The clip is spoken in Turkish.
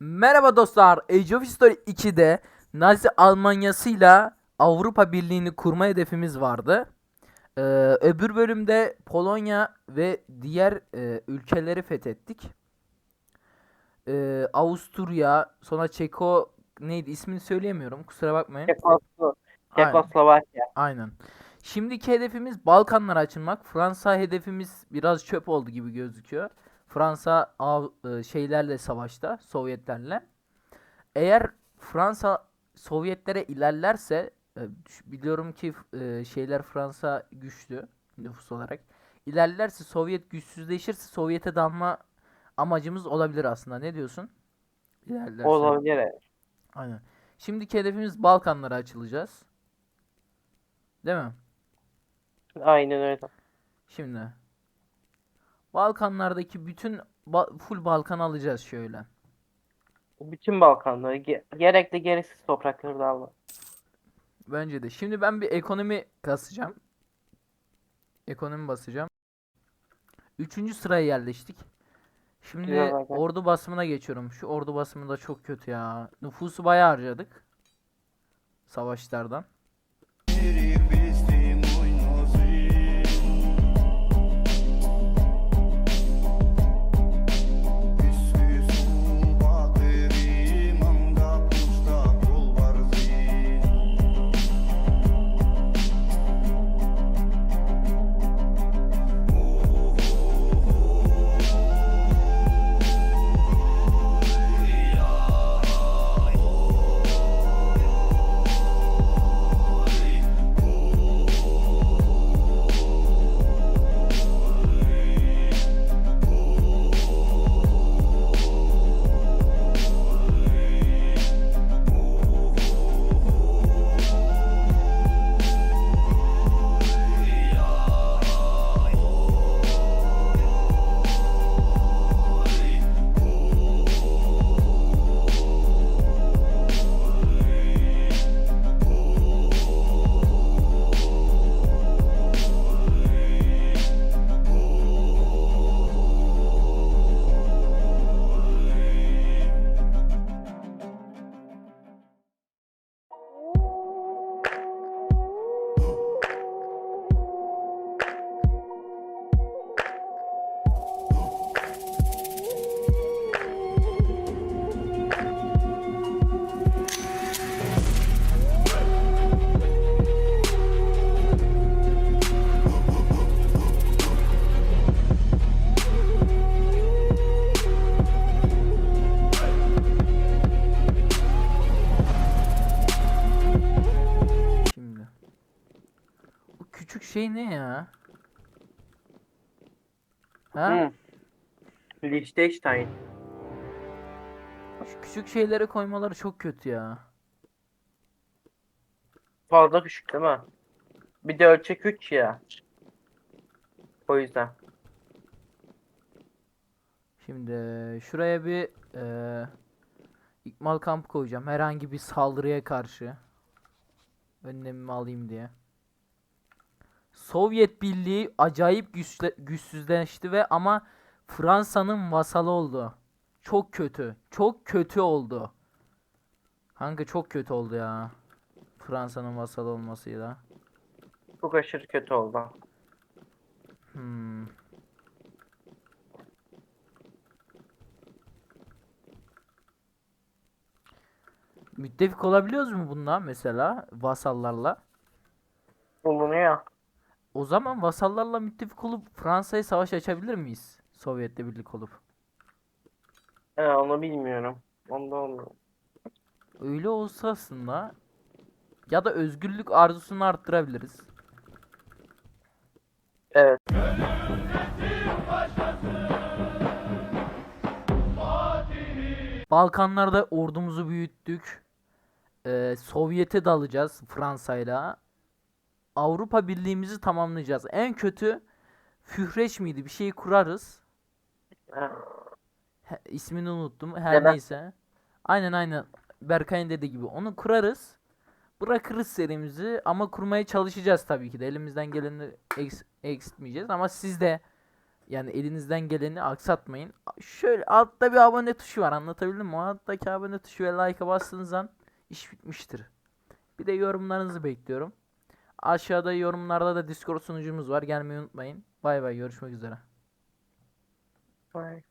Merhaba dostlar. Age of History 2'de Nazi Almanyası'yla Avrupa Birliği'ni kurma hedefimiz vardı. Ee, öbür bölümde Polonya ve diğer e, ülkeleri fethettik. Ee, Avusturya, sonra Çeko neydi ismini söyleyemiyorum. Kusura bakmayın. Çekoslo- Aynen. Çekoslovakya. Aynen. Şimdiki hedefimiz Balkanlara açılmak. Fransa hedefimiz biraz çöp oldu gibi gözüküyor. Fransa e, şeylerle savaşta, Sovyetlerle. Eğer Fransa Sovyetlere ilerlerse e, biliyorum ki e, şeyler Fransa güçlü nüfus olarak. İlerlerse Sovyet güçsüzleşirse Sovyet'e dalma amacımız olabilir aslında. Ne diyorsun? İlerlerse. Olabilir. Aynen. Şimdiki hedefimiz Balkanlara açılacağız. Değil mi? Aynen öyle. Şimdi Balkanlardaki bütün ba- full Balkan alacağız şöyle. Bütün Balkanları, ge- gerekli gereksiz toprakları da alma. Bence de. Şimdi ben bir ekonomi kasacağım. Ekonomi basacağım. Üçüncü sıraya yerleştik. Şimdi Güzel ordu basımına geçiyorum. Şu ordu basımı da çok kötü ya. Nüfusu bayağı harcadık. Savaşlardan. Şey ne ya? Ha? Hı. Liechtenstein. Şu küçük şeyleri koymaları çok kötü ya. Fazla küçük değil mi? Bir de ölçek 3 ya. O yüzden. Şimdi şuraya bir eee ikmal kampı koyacağım. Herhangi bir saldırıya karşı. Önlemimi alayım diye. Sovyet Birliği acayip güçle, güçsüzleşti ve ama Fransa'nın vasalı oldu. Çok kötü. Çok kötü oldu. Kanka çok kötü oldu ya. Fransa'nın vasalı olmasıyla. Çok aşırı kötü oldu. Hmm. Müttefik olabiliyoruz mu bununla mesela vasallarla? Bulunuyor. O zaman vasallarla müttefik olup Fransa'ya savaş açabilir miyiz? Sovyet'le birlik olup. He, onu bilmiyorum. Onda olmuyor. Öyle olsa aslında ya da özgürlük arzusunu arttırabiliriz. Evet. Balkanlarda ordumuzu büyüttük. Ee, Sovyet'e dalacağız Fransa'yla. Avrupa Birliğimizi tamamlayacağız. En kötü Führeş miydi? Bir şey kurarız. He. İsmini unuttum. Her Neden? neyse. Aynen aynen. Berkay'ın dediği gibi. Onu kurarız. bırakırız serimizi ama kurmaya çalışacağız tabii ki de. Elimizden geleni eks- eksiltmeyeceğiz ama siz de yani elinizden geleni aksatmayın. Şöyle altta bir abone tuşu var anlatabildim mi? O alttaki abone tuşu ve like'a bastığınız an iş bitmiştir. Bir de yorumlarınızı bekliyorum. Aşağıda yorumlarda da Discord sunucumuz var. Gelmeyi unutmayın. Bay bay görüşmek üzere. Vay.